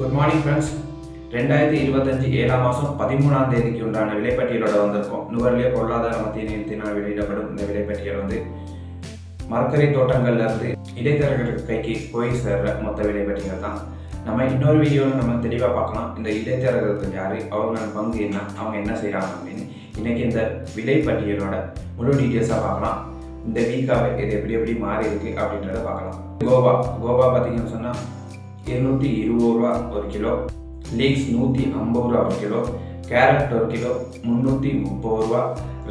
Good morning friends ரெண்டாயிரத்தி இருபத்தஞ்சு ஏழாம் மாதம் பதிமூணாம் தேதிக்கு உண்டான விலைப்பட்டியலோட வந்திருக்கோம். நுகர்லிய பொருளாதார மத்திய நிறுத்தினால் வெளியிடப்படும் இந்த விலைப்பட்டியல் வந்து மரக்கறி தோட்டங்கள்ல இருந்து இடைத்தரகர்கள் கைக்கு போய் சேர்ற மொத்த விலைப்பட்டியல் தான். நம்ம இன்னொரு வீடியோவில் நம்ம தெளிவாக பார்க்கலாம். இந்த இடைத்தரகர்கள் யார்? அவங்களோட பங்கு என்ன? அவங்க என்ன செய்கிறாங்க அப்படின்னு. இன்னைக்கு இந்த விலைப்பட்டியலோட முழு டீட்டெயில்ஸாக பார்க்கலாம். இந்த வீக்காக இது எப்படி எப்படி மாறி இருக்கு அப்படின்றத பார்க்கலாம். கோவா கோவா பார்த்தீங்கன்னு சொன்னால் இருநூற்றி இருபது ரூபா ஒரு கிலோ. லீக்ஸ் நூற்றி ஐம்பது ரூபா ஒரு கிலோ. கேரட் ஒரு கிலோ முந்நூற்றி முப்பது ரூபா.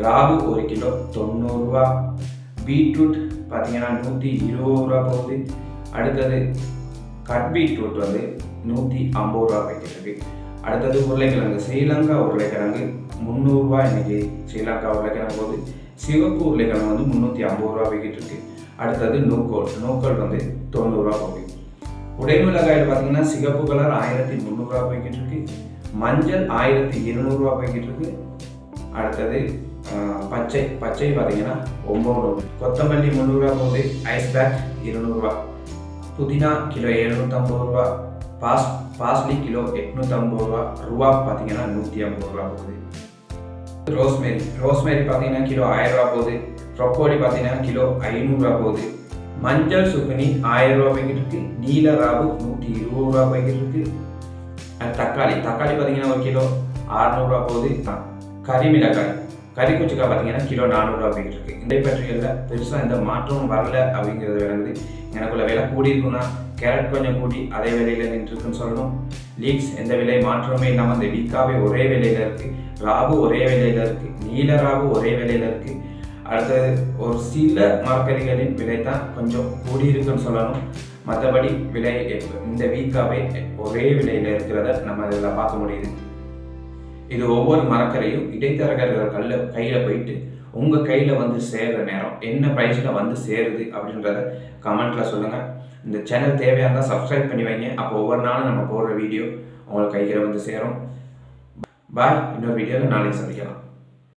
ராகு ஒரு கிலோ தொண்ணூறுரூவா பீட்ரூட் பார்த்தீங்கன்னா நூற்றி இருபது ரூபா போகுது. அடுத்தது கட் பீட்ரூட் வந்து நூற்றி ஐம்பது ரூபா போய்கிட்டு இருக்கு. அடுத்தது உருளைக்கிழங்கு ஸ்ரீலங்கா உருளைக்கிழங்கு முந்நூறுரூவா இன்னைக்கு ஸ்ரீலங்கா உருளைக்கிழங்கு போகுது. சிவப்பு உருளைக்கிழங்கு வந்து முந்நூற்றி ஐம்பது ரூபா போய்கிட்டு இருக்கு. அடுத்தது நூக்கோல் நூக்கோல் வந்து தொண்ணூறுரூவா போகுது. உடைமிளகாயில் பார்த்தீங்கன்னா சிகப்பு கலர் ஆயிரத்தி முந்நூறுரூவா போய்கிட்டு இருக்கு. மஞ்சள் ஆயிரத்தி இருநூறுவா போய்கிட்டு இருக்கு. அடுத்தது பச்சை பச்சை பார்த்தீங்கன்னா ஒம்பது கொத்தமல்லி முந்நூறுரூவா போகுது. ஐஸ் பேக் இருநூறுவா. புதினா கிலோ எழுநூற்றம்பது ரூபா. பாஸ் பாஸ்லி கிலோ எட்நூற்றம்பது ரூபா. ரூபா பார்த்தீங்கன்னா நூற்றி ஐம்பது ரூபா போகுது. ரோஸ்மேரி ரோஸ்மேரி பார்த்தீங்கன்னா கிலோ ஆயிரம் ரூபா போகுது. ப்ரொக்கோலி பார்த்தீங்கன்னா கிலோ ஐநூறுரூவா போகுது. மஞ்சள் சுகுனி ஆயிரம் ரூபா இருக்கு. நீல ராபு நூற்றி இருபது ரூபா போய்கிட்டு இருக்கு. தக்காளி தக்காளி பார்த்தீங்கன்னா ஒரு கிலோ அறநூறுவா போகுது. அஹ் கறிமிளகாய் கறி குச்சிக்காய் பார்த்தீங்கன்னா கிலோ நானூறுரூவா போய்கிட்டு இருக்கு. இந்த பற்றியில் பெருசாக எந்த மாற்றமும் வரல அப்படிங்கிறது விளங்குது. எனக்குள்ள விலை கூடி இருக்குன்னா கேரட் கொஞ்சம் கூடி அதே விலையில் நின்றுருக்குன்னு சொல்லணும். லீக்ஸ் எந்த விலை மாற்றமே இல்லாமல் அந்த வீக்காவே ஒரே விலையில் இருக்குது ராகு ஒரே விலையில் இருக்குது நீல ராகு ஒரே விலையில் இருக்குது அடுத்தது ஒரு சில மரக்கறிகளின் விலை தான் கொஞ்சம் கூடியிருக்குன்னு சொல்லணும். மற்றபடி விலை இந்த வீக்காகவே ஒரே விலையில் இருக்கிறத நம்ம இதில் பார்க்க முடியுது. இது ஒவ்வொரு மரக்கரையும் இடைத்தரகர்கள் கல்ல கையில் போயிட்டு உங்கள் கையில் வந்து சேர்கிற நேரம் என்ன ப்ரைஸில் வந்து சேருது அப்படின்றத கமெண்ட்டில் சொல்லுங்கள் இந்த சேனல் தேவையாக இருந்தால் சப்ஸ்கிரைப் பண்ணி வைங்க. அப்போ ஒவ்வொரு நாளும் நம்ம போடுற வீடியோ உங்களுக்கு கையில் வந்து சேரும். பாய் இன்னொரு வீடியோவில் நாளைக்கு சந்திக்கலாம்.